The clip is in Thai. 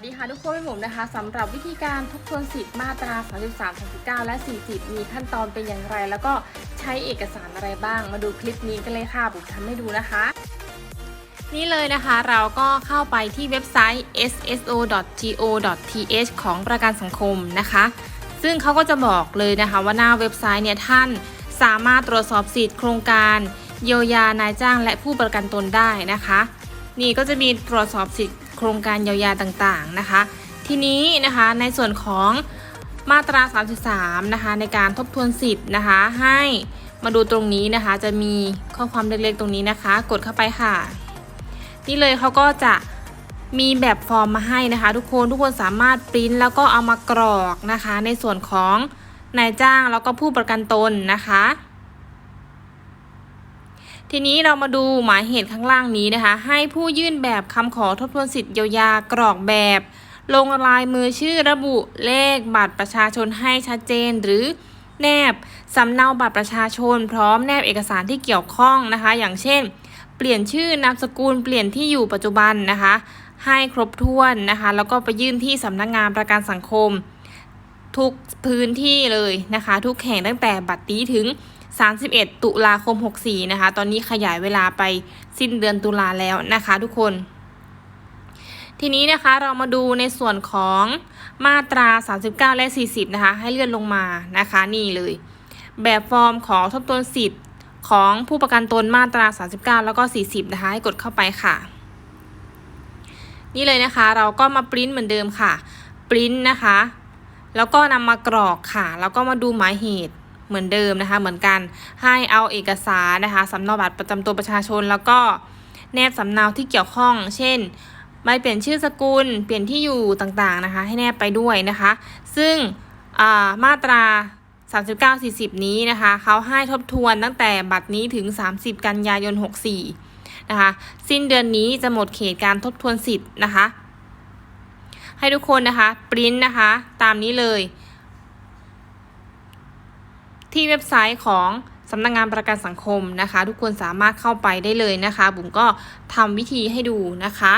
วัสดีค่ะทุกคนเป็นผมนะคะสำหรับวิธีการทบทวนสิทธิ์มาตรา 33 39 และ 40 มีขั้นตอนเป็นอย่างไร แล้วก็ใช้เอกสารอะไรบ้าง มาดูคลิปนี้กันเลยค่ะผมทำให้ดูนะคะ นี่เลยนะคะเราก็เข้าไปที่เว็บไซต์ sso.go.th ของประกันสังคมนะคะ ซึ่งเขาก็จะบอกเลยนะคะว่าหน้าเว็บไซต์เนี่ยท่านสามารถตรวจสอบสิทธิ์โครงการ เยียวยานายจ้างและผู้ประกันตนได้นะคะ นี่ก็จะมีตรวจสอบสิทธิ์โครงการเยียวยาต่างๆนะคะ ทีนี้นะคะในส่วนของมาตรา 33 นะคะ ในการทบทวนสิทธิ์นะคะ ให้มาดูตรงนี้นะคะ จะมีข้อความเล็กๆตรงนี้นะคะ กดเข้าไปค่ะ นี่เลยเขาก็จะมีแบบฟอร์มมาให้นะคะ ทุกคนทุกคนสามารถปริ้นแล้วก็เอามากรอกนะคะ ในส่วนของนายจ้างแล้วก็ผู้ประกันตนนะคะ ทีนี้เรามาดูหมายเหตุข้างล่างนี้นะคะ ให้ผู้ยื่นแบบคำขอทบทวนสิทธิ์เยียวยากรอกแบบ ลงลายมือชื่อระบุเลขบัตรประชาชนให้ชัดเจนหรือแนบสำเนาบัตรประชาชน พร้อมแนบเอกสารที่เกี่ยวข้องนะคะ อย่างเช่น เปลี่ยนชื่อนามสกุลเปลี่ยนที่อยู่ปัจจุบันนะคะ ให้ครบถ้วนนะคะ แล้วก็ไปยื่นที่สำนักงานประกันสังคม ทุกพื้นที่เลยนะคะ ทุกแห่งตั้งแต่บัดนี้ถึง 31 ตุลาคม 64 นะคะ ตอนนี้ขยายเวลาไปสิ้นเดือนตุลาแล้วนะคะทุกคน ทีนี้นะคะเรามาดูในส่วนของมาตรา 39 และ 40 นะคะ ให้เลื่อนลงมานะคะนี่เลย แบบฟอร์มขอทบทวนสิทธิ์ของผู้ประกันตนมาตรา 39 แล้วก็ 40 นะคะ ให้กดเข้าไปค่ะ นี่เลยนะคะเราก็มาปริ้นเหมือนเดิมค่ะปริ้นนะคะ แล้วก็นำมากรอกค่ะ แล้วก็มาดูหมายเหตุ เหมือนเดิมนะคะ เหมือนกันให้เอาเอกสารนะคะสำเนาบัตรประจำตัวประชาชน แล้วก็แนบสำเนาที่เกี่ยวข้อง เช่นใบเปลี่ยนชื่อสกุล เปลี่ยนที่อยู่ต่างๆนะคะ ให้แนบไปด้วยนะคะ ซึ่งามาตรา 39-40 นี้นะคะเขาให้ทบทวนตั้งแต่บัตรนี้ถึง 30 กันยายน 64 นะคะ สิ้นเดือนนี้จะหมดเขตการทบทวนสิทธิ์นะคะ ให้ทุกคนนะคะปริ้นนะคะ ตามนี้เลย ที่เว็บไซต์ของสำนักงงานประกันสังคมนะคะ ทุกคนสามารถเข้าไปได้เลยนะคะ บุ๋มก็ทำวิธีให้ดูนะคะ